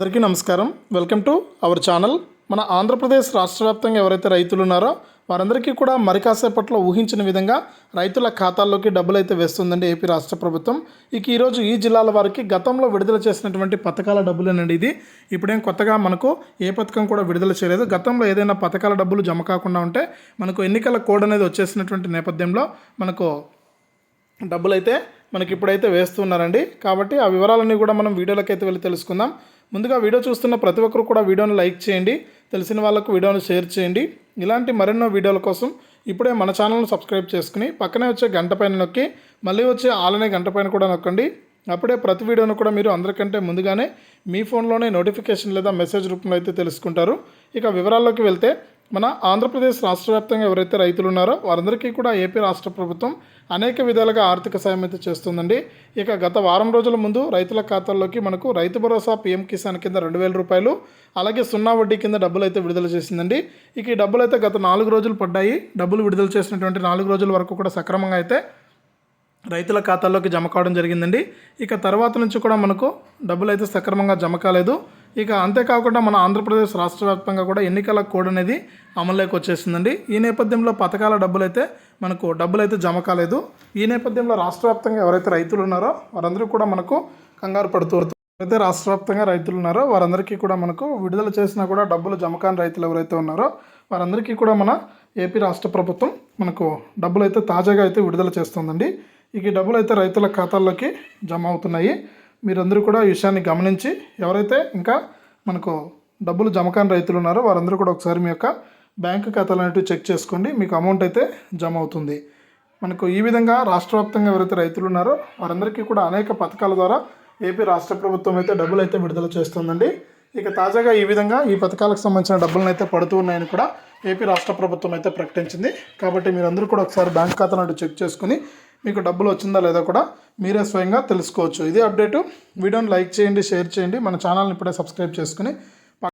అందరికీ నమస్కారం. Welcome to our channel. మన ఆంధ్రప్రదేశ్ రాష్ట్ర వ్యాప్తంగా ఎవరైతే రైతులు ఉన్నారో వారందరికీ కూడా మరి కాసేపట్లో ఊహించిన విధంగా రైతుల ఖాతాల్లోకి డబ్బులు అయితే వేస్తుందండి ఏపీ రాష్ట్ర ప్రభుత్వం. ఇక ఈరోజు ఈ జిల్లాల వారికి గతంలో విడుదల చేసినటువంటి పథకాల డబ్బులేనండి ఇది. ఇప్పుడేం కొత్తగా మనకు ఏ పథకం కూడా విడుదల చేయలేదు. గతంలో ఏదైనా పథకాల డబ్బులు జమ కాకుండా ఉంటే మనకు ఎన్నికల కోడ్ అనేది వచ్చేసినటువంటి నేపథ్యంలో మనకు డబ్బులైతే మనకి ఇప్పుడైతే వేస్తున్నారండి కాబట్టి ఆ వివరాలన్నీ కూడా మనం వీడియోలోకి అయితే వెళ్ళి తెలుసుకుందాం. ముందుగా వీడియో చూస్తున్న ప్రతి ఒక్కరు కూడా వీడియోని లైక్ చేయండి తెలిసిన వాళ్ళకు వీడియోని షేర్ చేయండి. ఇలాంటి మరెన్నో వీడియోల కోసం ఇప్పుడే మన ఛానల్ను సబ్స్క్రైబ్ చేసుకుని పక్కనే వచ్చే గంట పైన నొక్కి మళ్ళీ వచ్చే ఆలనే గంట పైన కూడా నొక్కండి. అప్పుడే ప్రతి వీడియోను కూడా మీరు అందరికంటే ముందుగానే మీ ఫోన్లోనే నోటిఫికేషన్ లేదా మెసేజ్ రూపంలో అయితే తెలుసుకుంటారు. ఇక వివరాల్లోకి వెళ్తే మన ఆంధ్రప్రదేశ్ రాష్ట్ర వ్యాప్తంగా ఎవరైతే రైతులు ఉన్నారో వారందరికీ కూడా ఏపీ రాష్ట్ర ప్రభుత్వం అనేక విధాలుగా ఆర్థిక సాయం అయితే చేస్తుందండి. ఇక గత వారం రోజుల ముందు రైతుల ఖాతాల్లోకి మనకు రైతు భరోసా పీఎం కిసాన్ కింద రెండు వేల రూపాయలు అలాగే సున్నా వడ్డీ కింద డబ్బులు అయితే విడుదల చేసిందండి. ఇక ఈ డబ్బులు అయితే గత నాలుగు రోజులు పడ్డాయి. డబ్బులు విడుదల చేసినటువంటి నాలుగు రోజుల వరకు కూడా సక్రమంగా అయితే రైతుల ఖాతాల్లోకి జమ కావడం జరిగిందండి. ఇక తర్వాత నుంచి కూడా మనకు డబ్బులు అయితే సక్రమంగా జమ కాలేదు. ఇక అంతేకాకుండా మన ఆంధ్రప్రదేశ్ రాష్ట్ర వ్యాప్తంగా కూడా ఎన్నికల కోడ్ అనేది అమల్లోకి వచ్చేసిందండి. ఈ నేపథ్యంలో పథకాల డబ్బులు అయితే మనకు డబ్బులు అయితే జమ కాలేదు. ఈ నేపథ్యంలో రాష్ట్ర వ్యాప్తంగా ఎవరైతే రైతులు ఉన్నారో వారందరూ కూడా మనకు కంగారు పడుతూ అయితే రాష్ట్ర వ్యాప్తంగా రైతులు ఉన్నారో వారందరికీ కూడా మనకు విడుదల చేసినా కూడా డబ్బులు జమ కాని రైతులు ఎవరైతే ఉన్నారో వారందరికీ కూడా మన ఏపీ రాష్ట్ర ప్రభుత్వం మనకు డబ్బులు అయితే తాజాగా అయితే విడుదల చేస్తుందండి. ఇక డబ్బులు అయితే రైతుల ఖాతాల్లోకి జమ అవుతున్నాయి. మీరందరూ కూడా ఈ విషయాన్ని గమనించి ఎవరైతే ఇంకా మనకు డబ్బులు జమ కాని రైతులు ఉన్నారో వారందరూ కూడా ఒకసారి మీ యొక్క బ్యాంకు ఖాతాలు అనేటివి చెక్ చేసుకోండి. మీకు అమౌంట్ అయితే జమ అవుతుంది. మనకు ఈ విధంగా రాష్ట్ర వ్యాప్తంగా ఎవరైతే రైతులు ఉన్నారో వారందరికీ కూడా అనేక పథకాల ద్వారా ఏపీ రాష్ట్ర ప్రభుత్వం అయితే డబ్బులు అయితే విడుదల చేస్తుందండి. ఇక తాజాగా ఈ విధంగా ఈ పథకాలకు సంబంధించిన డబ్బులను అయితే పడుతూ ఉన్నాయని కూడా ఏపీ రాష్ట్ర ప్రభుత్వం అయితే ప్రకటించింది. కాబట్టి మీరందరూ కూడా ఒకసారి బ్యాంక్ ఖాతాను చెక్ చేసుకుని మీకు డబ్బులు వచ్చిందా లేదా కూడా మీరే స్వయంగా తెలుసుకోవచ్చు. ఇది అప్డేటు. వీడియోని లైక్ చేయండి షేర్ చేయండి. మన ఛానల్ని ఇప్పుడే సబ్స్క్రైబ్ చేసుకుని